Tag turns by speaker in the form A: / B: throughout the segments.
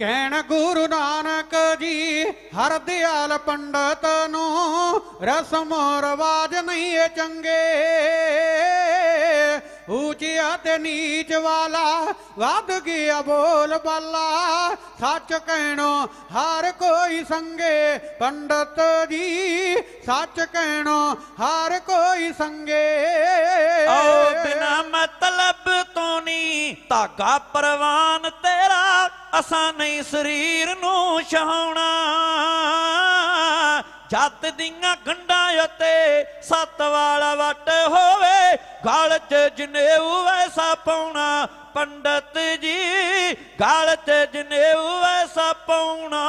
A: ਕਹਿਣ ਗੁਰੂ ਨਾਨਕ ਜੀ, ਹਰ ਦਿਆਲ ਪੰਡਤ ਨੂੰ ਰਸਮ ਰਵਾਜ ਨਹੀਂ ਏ ਚੰਗੇ। ਉੱਚਿਆ ਤੇ ਨੀਚ ਵਾਲਾ, ਵੱਧ ਗਿਆ ਬੋਲ ਬਾਲਾ। ਸੱਚ ਕਹਿਣੋ ਹਰ ਕੋਈ ਸੰਗੇ ਪੰਡਤ ਜੀ, ਸੱਚ ਕਹਿਣੋ ਹਰ ਕੋਈ ਸੰਗੇ।
B: ਓ ਬਿਨਾ ਮਤਲਬ ਤੋਂ ਨਹੀਂ ਧਾਗਾ ਪ੍ਰਵਾਨ ਤੇਰਾ। ਅਸਾਂ ਨਹੀਂ ਸਰੀਰ ਨੂੰ ਛਾਉਣਾ। ਜੱਤ ਦੀਆਂ ਗੰਢਾਂ ਅਤੇ ਸੱਤ ਵਾਲਾ ਵੱਟ ਹੋਵੇ, ਗਲ 'ਚ ਜਨੇਊ ਐਸਾ ਪਾਉਣਾ ਪੰਡਤ ਜੀ, ਗਲ 'ਚ ਜਨੇਊ ਐਸਾ ਪਾਉਣਾ।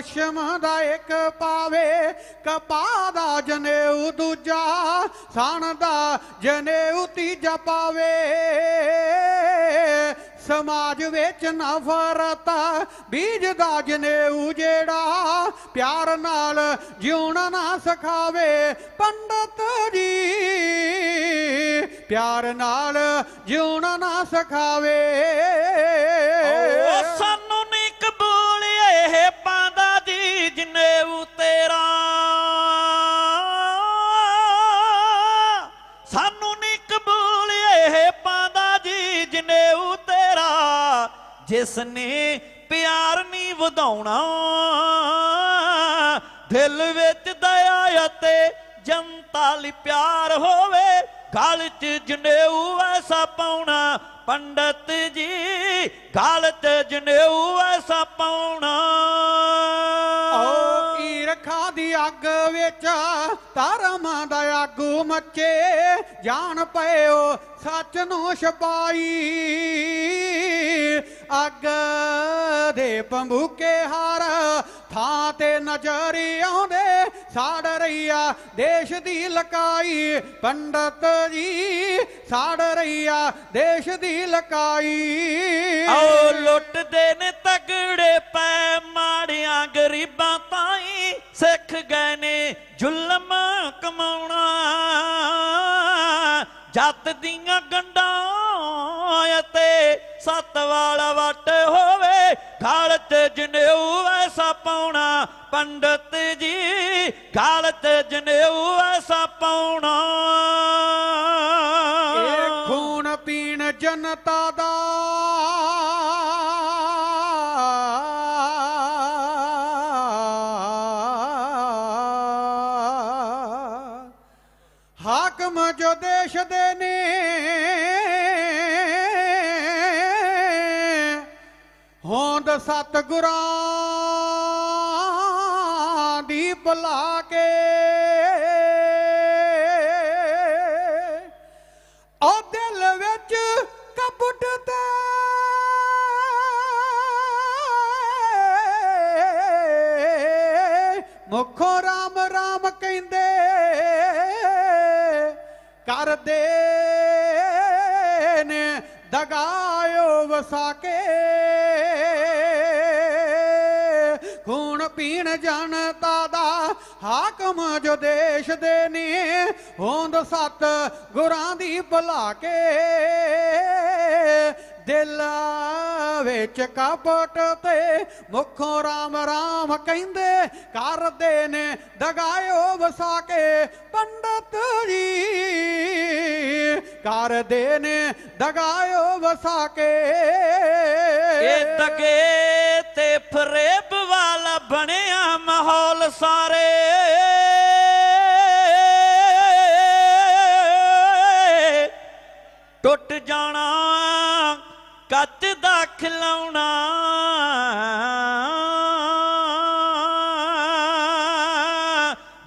A: ਪਸ਼ਮ ਦਾ ਇੱਕ ਪਾਵੇ ਕਪਾਹ ਦਾ ਜਨੇਊ ਦੂਜਾ, ਸਣ ਦਾ ਜਨੇਊ ਤੀਜਾ ਪਾਵੇ। ਸਮਾਜ ਵਿੱਚ ਨਫ਼ਰਤ, ਬੀਜ ਦਾ ਜਨੇਊ ਜਿਹੜਾ, ਪਿਆਰ ਨਾਲ ਜਿਉਣਾ ਨਾ ਸਿਖਾਵੇ। ਪੰਡਤ ਜੀ, ਪਿਆਰ ਨਾਲ ਜਿਉਣਾ ਨਾ ਸਿਖਾਵੇ।
B: ਓ ਸਾਨੂੰ ਜਨੇਊ ਤੇਰਾ। ਸਾਨੂੰ ਨਹੀਂ ਕਬੂਲ ਇਹ ਪਾਂਦਾ ਜੀ ਜਨੇਊ ਤੇਰਾ, ਜਿਸ ਨੇ ਪਿਆਰ ਨਹੀਂ ਵਧਾਉਣਾ। ਦਿਲ ਵਿੱਚ ਦਇਆ ਅਤੇ ਜਨਤਾ ਲਈ ਪਿਆਰ ਹੋਵੇ, ਗਲ 'ਚ ਜਨੇਊ ਐਸਾ ਪਾਉਣਾ, ਪੰਡਤ ਜੀ, ਗਲ 'ਚ ਜਨੇਊ ਐਸਾ ਪਾਉਣਾ।
A: ਓ ਦੀ ਅੱਗ ਵਿੱਚ ਧਰਮ ਦਾ ਆਗੂ ਮੱਚੇ, ਜਾਣ ਪਇਓ ਸੱਚ ਨੂੰ ਛਪਾਈ। ਅੱਗ ਦੇ ਪੰਭੂਕੇ ਹਾਰ ਥਾਂ ਤੇ ਨਜ਼ਰ ਆਉਂਦੇ, ਸਾੜ ਰਹੀ ਆ ਦੇਸ਼ ਦੀ ਲਕਾਈ। ਪੰਡਤ ਜੀ, ਸਾੜ ਰਹੀਆ ਦੇਸ਼ ਦੀ ਲਕਾਈ।
B: ਆਓ ਲੁੱਟਦੇ ਨੇ ਦੀਆਂ ਗੰਡਾਂ ਅਤੇ ਸੱਤ ਵਾਲਾ ਵੱਟ ਹੋਵੇ ਗਲ 'ਚ ਜਨੇਊ ਐਸਾ ਪਾਉਣਾ ਪੰਡਤ ਜੀ ਗਲ 'ਚ ਜਨੇਊ ਐਸਾ ਪਾਉਣਾ।
A: ਇਹ ਖੂਨ ਪੀਣ ਜਨਤਾ ਦਾ ਹਾਕਮ ਜੋ ਦੇਸ਼ ਦੇ ਨੇ ਹੋਂਦ ਸਤਿਗੁਰਾਂ ਦੀ ਬੁਲਾ ਕੇ ਉਹ ਦਿਲ ਵਿੱਚ ਕਪਟ ਤੇ ਮੁਖੋ ਰਾਮ ਰਾਮ ਕਹਿੰਦੇ, ਕਰਦੇ ਨੇ ਦਗਾਇਓ ਵਸਾ ਕੇ ਪੀਣ ਜਨਤਾ ਦਾ ਹਾਕਮ ਜੋ ਦੇਸ਼ ਦੇ ਨੇ, ਹੋਂਦ ਸਤ ਗੁਰਾਂ ਦੀ ਭੁਲਾ ਕੇ ਦਿਲ ਵਿੱਚ ਕਪਟ ਤੇ ਮੁਖੋਂ ਰਾਮ ਰਾਮ ਕਹਿੰਦੇ, ਕਰਦੇ ਨੇ ਦਗਾਇਓ ਵਸਾ ਕੇ ਪੰਡਤ ਜੀ ਕਰਦੇ ਨੇ ਦਗਾਇਓ ਵਸਾ ਕੇ
B: ਇਹ ਦਗੇ ਤੇ ਫਰੇਬ ਵਾਲਾ ਬਣਿਆ ਮਾਹੌਲ ਸਾਰੇ। ਟੁੱਟ ਜਾਣਾ, ਕੱਚ ਦਾ ਖਿਲਾਉਣਾ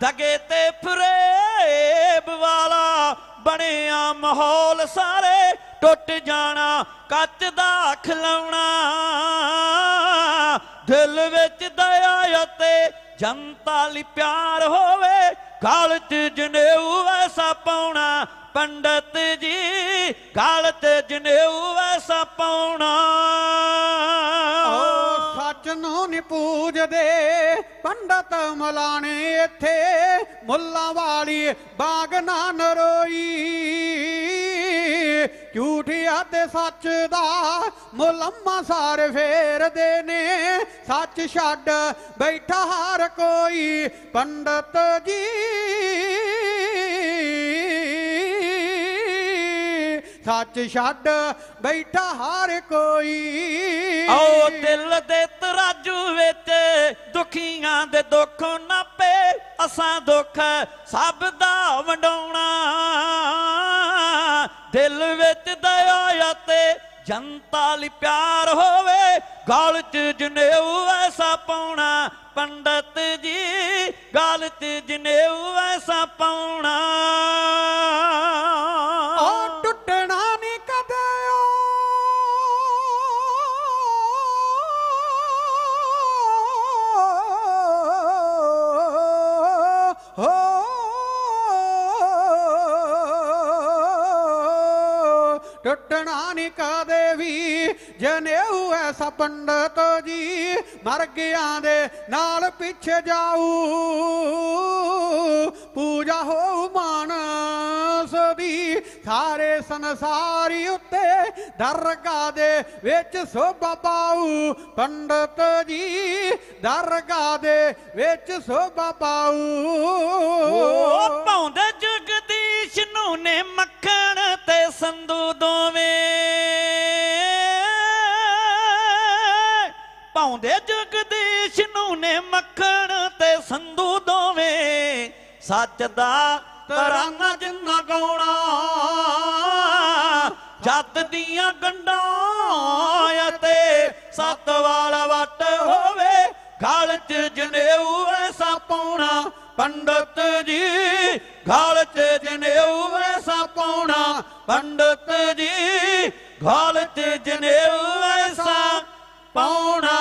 B: ਦਗੇ ਤੇ ਫਰੇਬ ਵਾਲਾ ਬਣਿਆ ਮਾਹੌਲ ਸਾਰੇ। ਟੁੱਟ ਜਾਣਾ, ਕੱਚ ਦਾ ਖਲਾਉਣਾ ਦਿਲ ਵਿੱਚ ਦਇਆ ਅਤੇ ਜਨਤਾ ਲਈ ਪਿਆਰ ਹੋਵੇ ਗਲ 'ਚ ਜਨੇਊ ਐਸਾ ਪਾਉਣਾ। ਪੰਡਤ ਜੀ ਗਲ 'ਤੇ ਜਨੇਊ ਐਸਾ ਪਾਉਣਾ।
A: ਸੱਚ ਨੂੰ ਨਹੀਂ ਪੂਜਦੇ ਪੰਡਤ ਮਲਾਣੇ ਇੱਥੇ, ਮੁੱਲਾ ਵਾਲੀ ਬਾਗ ਨਾ ਨਰੋਈ। ਝੂਠਿਆ ਤੇ ਸੱਚ ਦਾ ਮੁਲੰਮਾ ਸਾਰੇ ਫੇਰਦੇ ਨੇ। ਸੱਚ ਛੱਡ ਬੈਠਾ ਹਰ ਕੋਈ ਪੰਡਤ ਜੀ। ਸੱਚ ਛੱਡ ਬੈਠਾ ਹਰ ਕੋਈ।
B: ਆਓ ਦਿਲ ਦੇ ਤਰਾਜੂ ਵਿੱਚ ਦੁਖੀਆਂ ਦੇ ਦੁੱਖ ਨਾ ਪੇ ਅਸਾਂ ਦੁੱਖ ਸਭ ਦਾ ਵੰਡਾਉਣਾ। ਦਿਲ ਵਿੱਚ ਜਨਤਾ ਲਈ ਪਿਆਰ ਹੋਵੇ, ਗਲ 'ਚ ਜਨੇਊ ਐਸਾ ਪਾਉਣਾ, ਪੰਡਤ ਜੀ, ਗਲ 'ਚ ਜਨੇਊ ਐਸਾ ਪਾਉਣਾ।
A: ਟੁੱਟਣਾ ਨਹੀਂ ਕਦੇ ਵੀ। ਜਨੇਊ ਐਸਾ ਪੰਡਤ ਜੀ, ਮਰ ਗਿਆਂ ਦੇ ਨਾਲ ਪਿੱਛੇ ਜਾਊ। ਪੂਜਾ ਹੋ ਮਾਨਸ ਦੀ, ਸਾਰੇ ਸੰਸਾਰੀ ਉੱਤੇ ਦਰਗਾਹ ਦੇ ਵਿੱਚ ਸੋਭਾ ਪਾਊ। ਪੰਡਤ ਜੀ ਦਰਗਾਹ ਦੇ ਵਿੱਚ ਸੋਭਾ ਪਾਊ।
B: ਉਹ ਪਾਉਂਦੇ ਜਗਦੀਸ਼ ਨੇ ਮੱਖਣ ਤੇ ਸੰਧੂ ਦੋਵੇਂ। ਪਾਉਂਦੇ ਜਗਦੀਸ਼ ਨੂੰ ਨੇ ਮੱਖਣ ਤੇ ਸੰਧੂ ਦੋਵੇਂ। ਸੱਚ ਦਾ ਤਰਾਨਾ ਜਿੰਨਾ ਗਾਉਣਾ। ਜੱਤ ਦੀਆਂ ਗੰਡਾਂ ਤੇ ਸੱਤ ਵਾਲਾ ਵੱਟ ਹੋਵੇ। ਗਲ 'ਚ ਜਨੇਊ ਐਸਾ ਪਾਉਣਾ। ਪੰਡਤ ਜੀ ਗਲ 'ਚ ਜਨੇਊ ਐਸਾ ਪਾਉਣਾ ਪੰਡਤ ਜੀ ਗਲ 'ਚ ਜਨੇਊ ਐਸਾ ਪਾਉਣਾ